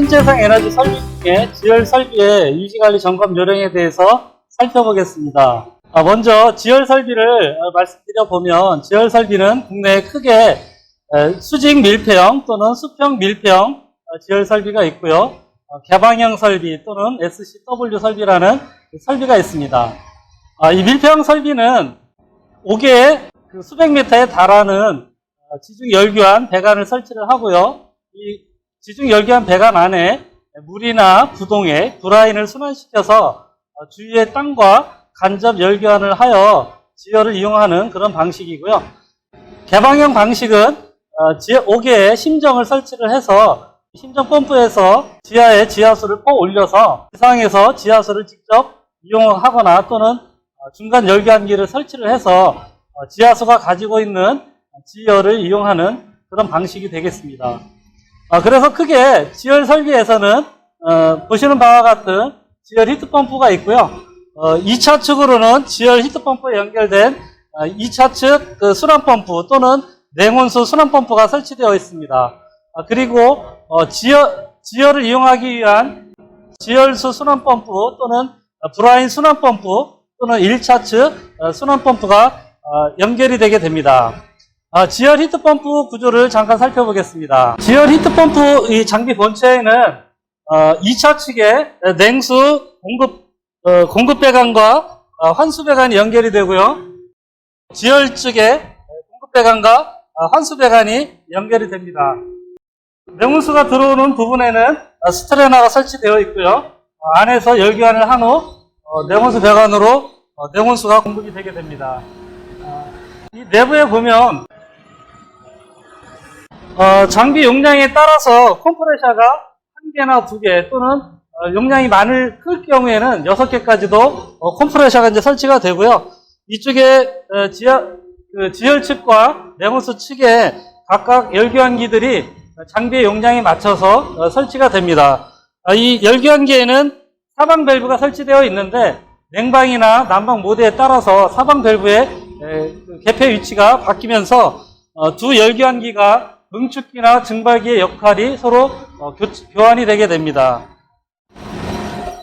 신재생 에너지 설비 중에 지열 설비의 유지관리 점검 요령에 대해서 살펴보겠습니다. 아, 먼저 지열 설비를 어, 말씀드려 보면 지열 설비는 국내에 크게 에, 수직 밀폐형 또는 수평 밀폐형 어, 지열 설비가 있고요. 어, 개방형 설비 또는 SCW 설비라는 설비가 있습니다. 아, 이 밀폐형 설비는 5개의 그 수백 미터에 달하는 어, 지중 열교환 배관을 설치를 하고요. 이 지중 열교환 배관 안에 물이나 부동에 브라인을 순환시켜서 어, 주위의 땅과 간접 열교환을 하여 지열을 이용하는 그런 방식이고요. 개방형 방식은 어, 지- 5개의 심정을 설치를 해서 심정 펌프에서 지하에 지하수를 퍼 올려서 지상에서 지하수를 직접 이용하거나 또는 어, 중간 열교환기를 설치를 해서 어, 지하수가 가지고 있는 지열을 이용하는 그런 방식이 되겠습니다. 아, 그래서 크게 지열 설비에서는 어, 보시는 바와 같은 지열 히트펌프가 있고요. 어, 2차 측으로는 지열 히트펌프에 연결된 어, 2차 측그 순환펌프 또는 냉온수 순환펌프가 설치되어 있습니다. 아, 그리고 어, 지열, 지열을 이용하기 위한 지열수 순환펌프 또는 어, 브라인 순환펌프 또는 1차 측 어, 순환펌프가 어, 연결이 되게 됩니다. 아, 지열 히트펌프 구조를 잠깐 살펴보겠습니다. 지열 히트펌프 이 장비 본체에는 어, 2차 측에 냉수 공급 어, 공급 배관과 어, 환수 배관이 연결이 되고요. 지열 측에 공급 배관과 어, 환수 배관이 연결이 됩니다. 냉온수가 들어오는 부분에는 어, 스트레나가 설치되어 있고요. 어, 안에서 열교환을 한후 어, 냉온수 배관으로 어, 냉온수가 공급이 되게 됩니다. 어, 이 내부에 보면 어, 장비 용량에 따라서 컴프레셔가 한 개나 두 개 또는 어, 용량이 많을 클 경우에는 여섯 개까지도 어, 컴프레셔가 이제 설치가 되고요. 이쪽에 어, 지열, 그 지열 측과 냉온수 측에 각각 열교환기들이 장비의 용량에 맞춰서 어, 설치가 됩니다. 아, 이 열교환기에는 사방 밸브가 설치되어 있는데 냉방이나 난방 모드에 따라서 사방 밸브의 에, 그 개폐 위치가 바뀌면서 어, 두 열교환기가 응축기나 증발기의 역할이 서로 어, 교, 교환이 되게 됩니다.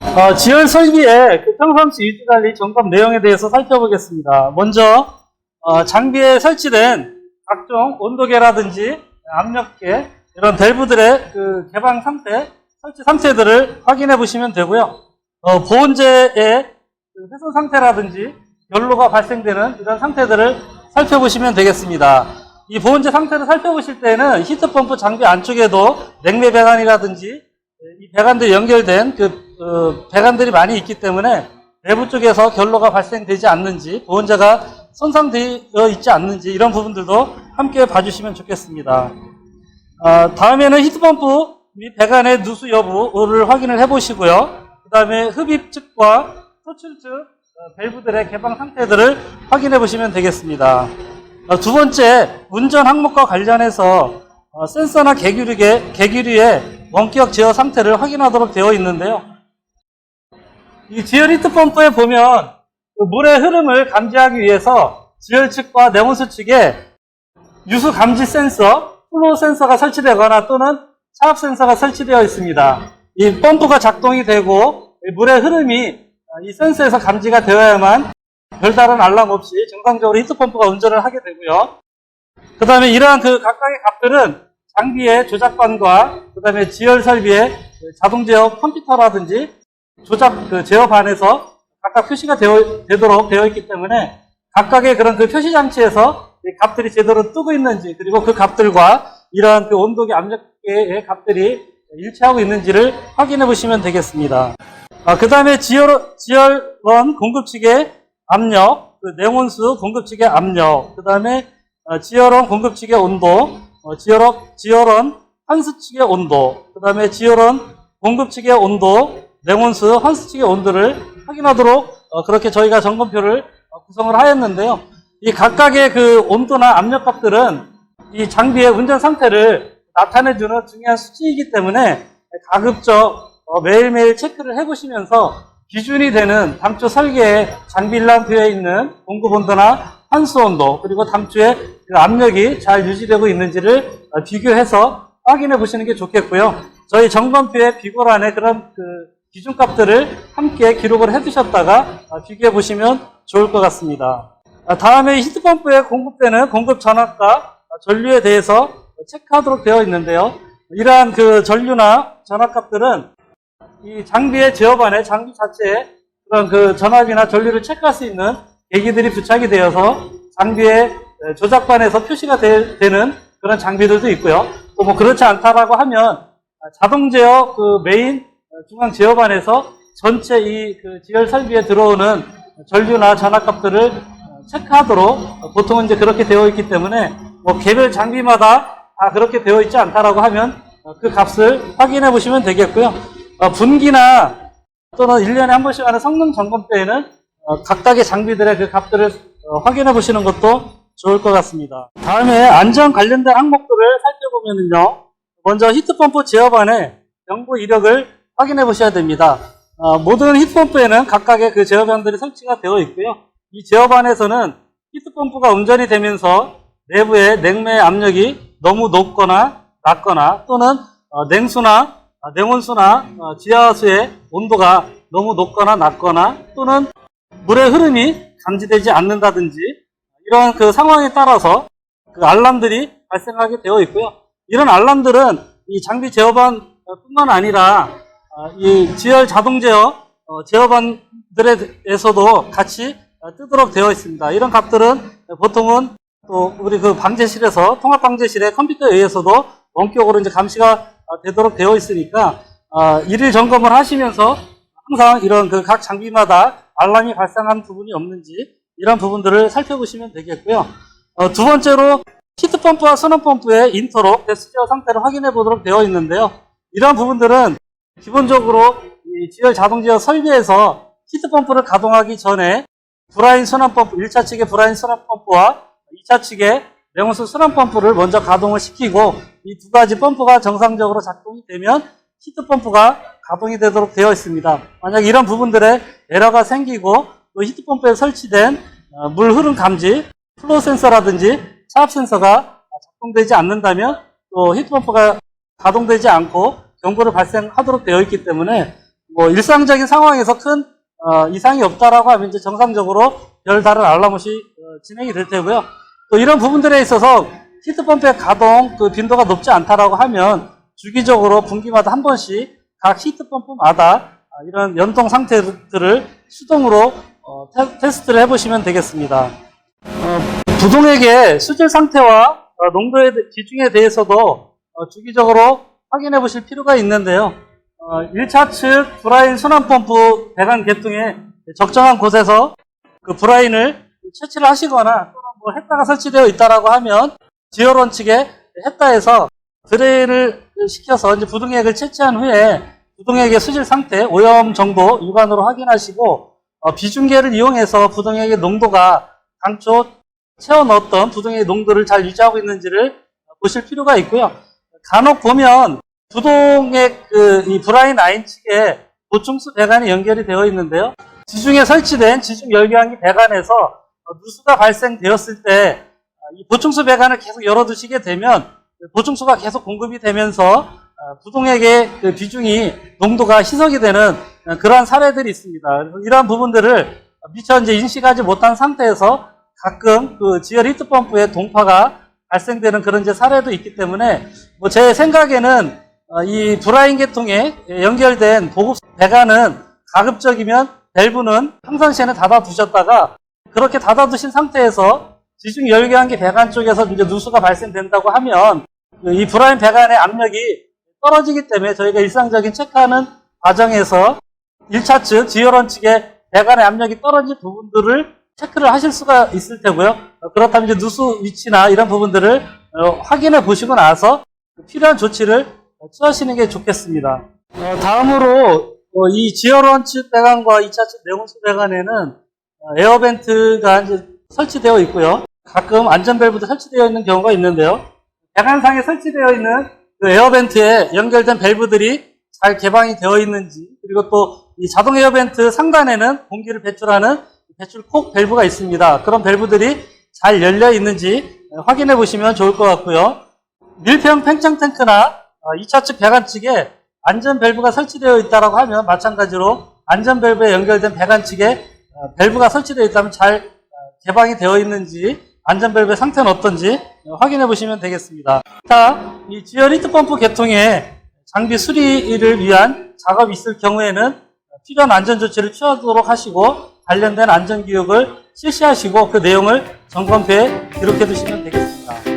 어, 지열 설비의 그 평상시 유지관리 점검 내용에 대해서 살펴보겠습니다. 먼저 어, 장비에 설치된 각종 온도계라든지 압력계 이런 밸브들의 그 개방 상태, 설치 상태들을 확인해 보시면 되고요. 어, 보온재의 그 훼손 상태라든지 결로가 발생되는 이런 상태들을 살펴보시면 되겠습니다. 이 보온재 상태를 살펴보실 때는 히트펌프 장비 안쪽에도 냉매 배관이라든지 이 배관들이 연결된 그 어, 배관들이 많이 있기 때문에 내부 쪽에서 결로가 발생되지 않는지 보온재가 손상되어 있지 않는지 이런 부분들도 함께 봐주시면 좋겠습니다. 어, 다음에는 히트펌프 및 배관의 누수 여부를 확인을 해보시고요. 그 다음에 흡입 측과 토출 측 어, 밸브들의 개방 상태들을 확인해 보시면 되겠습니다. 어, 두 번째, 운전 항목과 관련해서 어, 센서나 개규류의, 개규류의 원격 제어 상태를 확인하도록 되어 있는데요. 이 지열 히트 펌프에 보면 그 물의 흐름을 감지하기 위해서 지열 측과 냉온수 측에 유수 감지 센서, 플로우 센서가 설치되거나 또는 차압 센서가 설치되어 있습니다. 이 펌프가 작동이 되고 이 물의 흐름이 이 센서에서 감지가 되어야만 별다른 알람 없이 정상적으로 히트펌프가 운전을 하게 되고요. 그 다음에 이러한 그 각각의 값들은 장비의 조작관과 그 다음에 지열 설비의 그 자동 제어 컴퓨터라든지 조작 그 제어반에서 각각 표시가 되어, 되도록 되어 있기 때문에 각각의 그런 그 표시 장치에서 이 값들이 제대로 뜨고 있는지 그리고 그 값들과 이러한 그 온도계 압력계의 값들이 일치하고 있는지를 확인해 보시면 되겠습니다. 아, 그 다음에 지열, 지열원 공급 측의 압력, 그 냉온수 공급 측의 압력, 그 다음에 어, 지열원 공급 측의 온도, 어, 지열원, 지열원 환수 측의 온도, 그 다음에 지열원 공급 측의 온도, 냉온수 환수 측의 온도를 확인하도록 어, 그렇게 저희가 점검표를 어, 구성을 하였는데요. 이 각각의 그 온도나 압력 값들은 이 장비의 운전 상태를 나타내주는 중요한 수치이기 때문에 가급적 어, 매일매일 체크를 해보시면서 기준이 되는 당초 설계에 장비 일람표에 있는 공급 온도나 환수 온도 그리고 당초에 그 압력이 잘 유지되고 있는지를 어, 비교해서 확인해 보시는 게 좋겠고요. 저희 정번표의 비고란에 그런 그 기준값들을 함께 기록을 해두셨다가 아, 비교해 보시면 좋을 것 같습니다. 아, 다음에 히트펌프에 공급되는 공급 전압과 아, 전류에 대해서 체크하도록 되어 있는데요. 이러한 그 전류나 전압값들은 이 장비의 제어 반에 장비 자체에 그런 그 전압이나 전류를 체크할 수 있는 계기들이 부착이 되어서 장비의 조작반에서 표시가 되, 는 그런 장비들도 있고요. 또 뭐 그렇지 않다라고 하면 자동 제어 그 메인 중앙 제어반에서 전체 이 그 지열 설비에 들어오는 전류나 전압값들을 체크하도록 보통은 이제 그렇게 되어 있기 때문에 뭐 개별 장비마다 다 그렇게 되어 있지 않다라고 하면 그 값을 확인해 보시면 되겠고요. 어, 분기나 또는 1년에 한 번씩 하는 성능 점검 때에는 어, 각각의 장비들의 그 값들을 어, 확인해 보시는 것도 좋을 것 같습니다. 다음에 안전 관련된 항목들을 살펴보면요. 먼저 히트펌프 제어반의 경보 이력을 확인해 보셔야 됩니다. 어, 모든 히트펌프에는 각각의 그 제어반들이 설치가 되어 있고요. 이 제어반에서는 히트펌프가 운전이 되면서 내부의 냉매 압력이 너무 높거나 낮거나 또는 어, 냉수나 어, 냉온수나 어, 지하수의 온도가 너무 높거나 낮거나 또는 물의 흐름이 감지되지 않는다든지 이런 그 상황에 따라서 그 알람들이 발생하게 되어 있고요. 이런 알람들은 이 장비 제어반 뿐만 아니라 어, 이 지열 자동 제어 어, 제어반들에서도 같이 어, 뜨도록 되어 있습니다. 이런 값들은 보통은 또 우리 그 방제실에서 통합 방제실의 컴퓨터에 의해서도 원격으로 이제 감시가 어, 되도록 되어 있으니까 어, 일일 점검을 하시면서 항상 이런 그 각 장비마다 알람이 발생한 부분이 없는지 이런 부분들을 살펴보시면 되겠고요. 어, 두 번째로 히트 펌프와 순환펌프의 인터로 베스지어 상태를 확인해 보도록 되어 있는데요. 이런 부분들은 기본적으로 이 지열 자동지어 설비에서 히트 펌프를 가동하기 전에 브라인 순환펌프, 1차 측의 브라인 순환펌프와 2차 측의 냉온수 순환 펌프를 먼저 가동을 시키고 이 두 가지 펌프가 정상적으로 작동이 되면 히트 펌프가 가동이 되도록 되어 있습니다. 만약 이런 부분들에 에러가 생기고 또 히트 펌프에 설치된 어, 물 흐름 감지, 플로 센서라든지 차압 센서가 작동되지 않는다면 또 히트 펌프가 가동되지 않고 경고를 발생하도록 되어 있기 때문에 뭐 일상적인 상황에서 큰 어, 이상이 없다라고 하면 이제 정상적으로 별 다른 알람 없이 어, 진행이 될 테고요. 또 이런 부분들에 있어서 히트펌프의 가동 그 빈도가 높지 않다라고 하면 주기적으로 분기마다 한 번씩 각 히트펌프마다 아, 이런 연동 상태들을 수동으로 어, 테, 스트를 해보시면 되겠습니다. 어, 부동액의 수질 상태와 어, 농도의 비중에 대해서도 어, 주기적으로 확인해 보실 필요가 있는데요. 어, 1차 측 브라인 순환펌프 배관 계통에 적정한 곳에서 그 브라인을 채취를 하시거나 햇다가 설치되어 있다라고 하면 지어론 측에 햇다에서 드레인을 시켜서 이제 부동액을 채취한 후에 부동액의 수질 상태, 오염 정도 육안으로 확인하시고 어, 비중계를 이용해서 부동액의 농도가 당초 채워 넣었던 부동액의 농도를 잘 유지하고 있는지를 보실 필요가 있고요. 간혹 보면 부동액 그 이 브라인 라인 측에 보충수 배관이 연결이 되어 있는데요. 지중에 설치된 지중 열교환기 배관에서 어, 누수가 발생되었을 때이 보충수 배관을 계속 열어두시게 되면 보충수가 계속 공급이 되면서 어, 부동액의 그 비중이 농도가 희석이 되는 어, 그러한 사례들이 있습니다. 이러한 부분들을 미처 이제 인식하지 못한 상태에서 가끔 그 지열 히트 펌프의 동파가 발생되는 그런 이제 사례도 있기 때문에 뭐 제 생각에는 어, 이 브라인 계통에 연결된 보급 배관은 가급적이면 밸브는 평상시에는 닫아 두셨다가 그렇게 닫아 두신 상태에서 지중 열교환기 배관 쪽에서 이제 누수가 발생된다고 하면 그이 브라인 배관의 압력이 떨어지기 때문에 저희가 일상적인 체크하는 과정에서 1차 측, 지열원 측의 배관의 압력이 떨어진 부분들을 체크를 하실 수가 있을 테고요. 어, 그렇다면 이제 누수 위치나 이런 부분들을 어, 확인해 보시고 나서 필요한 조치를 취하시는 게 좋겠습니다. 어, 다음으로 어, 이 지열원 측 배관과 2차 측 내공수 배관에는 어, 에어벤트가 이제 설치되어 있고요. 가끔 안전벨브도 설치되어 있는 경우가 있는데요. 배관상에 설치되어 있는 그 에어벤트에 연결된 밸브들이 잘 개방이 되어 있는지 그리고 또 이 자동 에어벤트 상단에는 공기를 배출하는 배출콕 밸브가 있습니다. 그런 밸브들이 잘 열려 있는지 확인해 보시면 좋을 것 같고요. 밀폐형 팽창 탱크나 2차 측 배관 측에 안전 밸브가 설치되어 있다라고 하면 마찬가지로 안전 밸브에 연결된 배관 측에 어, 밸브가 설치되어 있다면 잘 어, 개방이 되어 있는지 안전 밸브의 상태는 어떤지 어, 확인해 보시면 되겠습니다. 자, 이 지열 히트 펌프 개통에 장비 수리를 위한 작업이 있을 경우에는 필요한 안전 조치를 취하도록 하시고 관련된 안전 교육을 실시하시고 그 내용을 점검표에 기록해 두시면 되겠습니다.